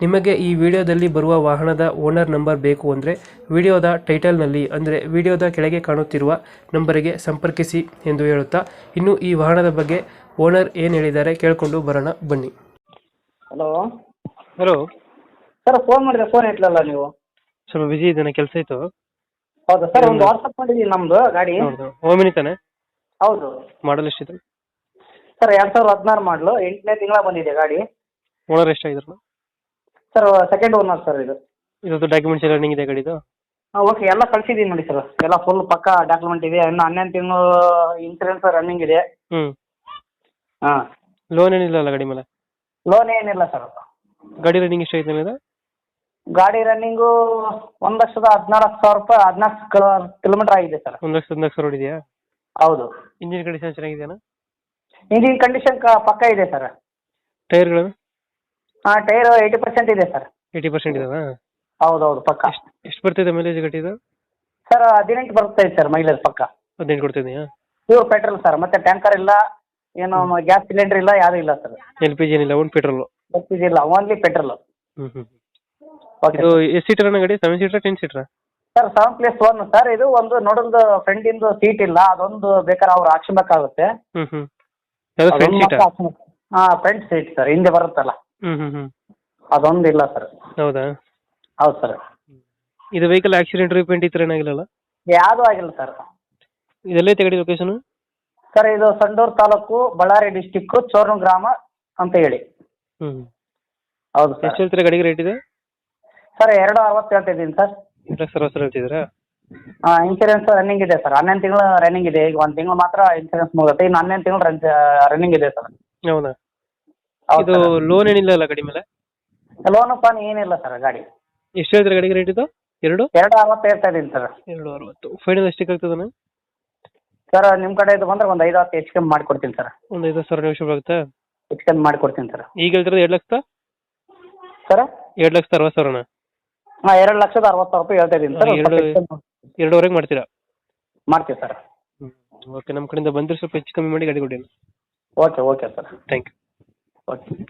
ನಿಮಗೆ ಈ ವಿಡಿಯೋದಲ್ಲಿ ಬರುವ ವಾಹನದ ಓನರ್ ನಂಬರ್ ಬೇಕು ಅಂದರೆ ವಿಡಿಯೋದ ಟೈಟಲ್ನಲ್ಲಿ ಅಂದರೆ ವಿಡಿಯೋದ ಕೆಳಗೆ ಕಾಣುತ್ತಿರುವ ನಂಬರಿಗೆ ಸಂಪರ್ಕಿಸಿ ಎಂದು ಹೇಳುತ್ತಾ ಇನ್ನು ಈ ವಾಹನದ ಬಗ್ಗೆ ಓನರ್ ಏನು ಹೇಳಿದ್ದಾರೆ ಕೇಳಿಕೊಂಡು ಬರೋಣ ಬನ್ನಿ. ಹಲೋ. ಹಲೋ. ಸರ್ ಫೋನ್ ಮಾಡಿದ್ರೆ ಫೋನ್ ಇಟ್ಲಲ್ಲ ನೀವು. ಸ್ವಲ್ಪ ಬಿಸಿ ಇದ್ದೇನೆ ಕೆಲಸ ಇತ್ತು ಹೌದಾ ಸರ್ ಒಂದು ವಾಟ್ಸಪ್ ಮಾಡಿದ್ದೀನಿ ನಮ್ದು ಗಾಡಿ. ಹೌದು. ಓಮಿನಿ ತಾನೆ? ಹೌದು. ಮಾಡಲ್ ಎಷ್ಟಿದೆ? ಸರ್ ಎರಡ್ ಸಾವಿರದ ಹದಿನಾರು ಮಾಡಲು ಎಂಟನೇ ತಿಂಗಳ ಬಂದಿದೆ ಗಾಡಿ. ಓನರ್ ಎಷ್ಟಾಗಿದ್ರು ಸರ್ ಸೆಕೆಂಡ್ ಓನರ್ ಸರ್ ಇದು. ಇದು ಡಾಕ್ಯುಮೆಂಟ್ಸ್ ಎಲ್ಲ ರನ್ನಿಂಗ್ ಇದೆ ಗಾಡಿದು ಹಾಂ ಓಕೆ ಎಲ್ಲ ಕಳಿಸಿದ್ದೀನಿ ನೋಡಿ ಸರ್ ಎಲ್ಲ ಫುಲ್ ಪಕ್ಕ ಡಾಕ್ಯುಮೆಂಟ್ ಇದೆ. ಇನ್ನು ಹನ್ನೊಂದು ತಿಂಗಳು ಇನ್ಸೂರೆನ್ಸ್ ರನ್ನಿಂಗ್ ಇದೆ. ಹ್ಞೂ ಹಾಂ. ಲೋನ್ ಏನಿಲ್ಲ ಅಲ್ಲ ಗಾಡಿ ಮೇಲೆ? ಲೋನ್ ಏನಿಲ್ಲ ಸರ್ ಗಾಡಿ ರನ್ನಿಂಗ್ ಎಷ್ಟು ಐತೆ ಇದು ಗಾಡಿ ರನ್ನಿಂಗು ಒಂದು ಲಕ್ಷದ ಹದಿನಾಲ್ಕು ಸಾವಿರ ರೂಪಾಯಿ ಹದಿನಾಲ್ಕು ಕಿಲೋಮೀಟರ್ ಆಗಿದೆ ಸರ್ ಒಂದು ಲಕ್ಷ ಹದಿನಾಲ್ಕು ಸಾವಿರ ಇದೆಯಾ ಹೌದು. ಇಂಜಿನ್ ಕಂಡೀಷನ್ ಚೆನ್ನಾಗಿದೆಯಾ ಇಂಜಿನ್ ಕಂಡೀಷನ್ ಪಕ್ಕ ಇದೆ ಸರ್ ಟೈರ್ಗಳು ಹಾಂ ಟೈರ್ ಏಯ್ಟಿ ಪರ್ಸೆಂಟ್ ಇದೆ ಸರ್. ಏಯ್ಟಿ ಪರ್ಸೆಂಟ್ ಇದಾವಾ? ಹೌದು ಹೌದು ಪಕ್ಕ. ಎಷ್ಟು ಬರ್ತಿದೆ ಮೈಲೇಜ್ ಗಾಡಿದು ಸರ್ ಹದಿನೆಂಟು ಬರುತ್ತೆ ಸರ್ ಮೈಲೇಜ್ ಪಕ್ಕ. ಹದಿನೆಂಟು ಕೊಡ್ತಿದೆಯಾ? ಪ್ಯೂರ್ ಪೆಟ್ರೋಲ್ ಸರ್ ಮತ್ತೆ ಟ್ಯಾಂಕರ್ ಇಲ್ಲ ಏನು ಗ್ಯಾಸ್ ಸಿಲಿಂಡರ್ ಇಲ್ಲ ಯಾರು ಇಲ್ಲ ಸರ್. ಎಲ್ ಪಿ ಜಿ ಏನಿಲ್ಲ ಒಂದು ಪೆಟ್ರೋಲು ಎಲ್ ಇಲ್ಲ ಓನ್ಲಿ ಪೆಟ್ರೋಲ್ ಹ್ಞೂ ಹ್ಞೂ ಓಕೆ ಇದು ಎಷ್ಟು ಸೀಟರ್ ಅಣ್ಣ ಗಾಡಿ? Seven seater ten seater sir seven plus one sir ಇದು ಒಂದು ನೋಡಲ್ದು ಫ್ರಂಟಿಂದು ಸೀಟ್ ಇಲ್ಲ ಅದೊಂದು ಬೇಕಾದ್ರೆ ಅವ್ರು ಹಾಕ್ಸ್ಬೇಕಾಗುತ್ತೆ. ಹ್ಞೂ ಹ್ಞೂ ಫ್ರೆಂಡ್ ಫ್ರಂಟ್ ಸೀಟಾ ಹಾಂ ಫ್ರಂಟ್ ಸೀಟ್ ಸರ್ ಹಿಂದೆ ಬರುತ್ತಲ್ಲ. ಹ್ಞೂ ಹ್ಮ್ ಹ್ಞೂ ಅದೊಂದು ಇಲ್ಲ ಸರ್ ಹೌದಾ? ಹೌದು ಸರ್ ಇದು ವೆಹಿಕಲ್ ಆಕ್ಸಿಡೆಂಟ್ ರಿಪೇಂಟ್ ಈ ಥರ ಏನಾಗಿಲ್ಲಲ್ಲ ಯಾವುದೂ ಆಗಿಲ್ಲ ಸರ್ ಇದೆಲ್ಲೇ ತೆಗಡಿ ಲೊಕೇಶನ್ ಸರ್ ಇದು ಸಂಡೂರು ತಾಲೂಕು ಬಳ್ಳಾರಿ ಡಿಸ್ಟಿಕ್ ಚೋರ್ನು ಗ್ರಾಮ ಅಂತ ಹೇಳಿ. ಹ್ಞೂ ಹೌದು ಎಷ್ಟು ಸರ್ ಹೇಳ್ತೀರಾ ಗಾಡಿಗೆ ರೇಟ್ ಇದೆ? ಸರ್ ಎರಡು ಅರವತ್ತು ಹೇಳ್ತಿದ್ದೀನಿ ಸರ್ ಎರಡು ಸಾವಿರ ಸರ್ ಹೇಳ್ತಿದ್ದೀರಾ? ಹಾಂ ಇನ್ಸೂರೆನ್ಸ್ ರನ್ನಿಂಗ್ ಇದೆ ಸರ್ ಹನ್ನೊಂದು ತಿಂಗಳು ರನ್ನಿಂಗ್ ಇದೆ. ಈಗ ಒಂದು ತಿಂಗಳು ಮಾತ್ರ ಇನ್ಸೂರೆನ್ಸ್ ಮುಗುತ್ತೆ. ಇನ್ನು ಹನ್ನೊಂದು ತಿಂಗಳು ರನ್ ರನ್ನಿಂಗ್ ಇದೆ ಸರ್ ಹೌದು? ಇದು ಲೋನ್ ಏನಿಲ್ಲ ಅಲ್ಲ ಗಾಡಿ ಮೇಲೆ? ಲೋನ್ ಪಾನ್ ಏನಿಲ್ಲ ಸರ್ ಗಾಡಿ. ಎಷ್ಟು ಹೇಳ್ತೀರಾ ಗಾಡಿಗೆ ರೇಟ್ ಇದು? ಎರಡು? ಎರಡು ಅರವತ್ತು ಹೇಳ್ತಾ ಇದ್ದೀನಿ ಸರ್. ಎರಡು ಅರವತ್ತು. ಫೈನಲ್ ಎಷ್ಟಕ್ಕೆ ಆಗ್ತದಣ್ಣ ಸರ್ ನಿಮ್ಮ ಕಡೆದು ಬಂದ್ರೆ ಒಂದು ಐದು ಹತ್ತು ಹೆಚ್ಚು ಕಮ್ಮಿ ಮಾಡಿಕೊಡ್ತೀನಿ ಸರ್. ಒಂದು ಐದು ಸಾವಿರ ನಿಮಿಷ ಆಗುತ್ತೆ ಹೆಚ್ಚು ಕಮ್ಮಿ ಮಾಡಿಕೊಡ್ತೀನಿ ಸರ್. ಈಗ ಹೇಳ್ತಿರೋದು ಎರಡು ಲಕ್ಷ ಸರ್? ಎರಡು ಲಕ್ಷದ ಅರವತ್ತು ಸಾವಿರನ ಹಾಂ ಎರಡು ಲಕ್ಷದ ಅರವತ್ತು ಸಾವಿರ ರೂಪಾಯಿ ಹೇಳ್ತಾ ಇದ್ದೀನಿ ಸರ್. ಎರಡು- ಎರಡುವರೆಗೆ ಮಾಡ್ತೀರಾ? ಮಾಡ್ತೀವಿ ಸರ್. ಓಕೆ ನಮ್ಮ ಕಡೆಯಿಂದ ಬಂದ್ರೆ ಸ್ವಲ್ಪ ಹೆಚ್ಚು ಕಮ್ಮಿ ಮಾಡಿ ಗಾಡಿ ಕೊಡಿ okay okay sir. Thank you okay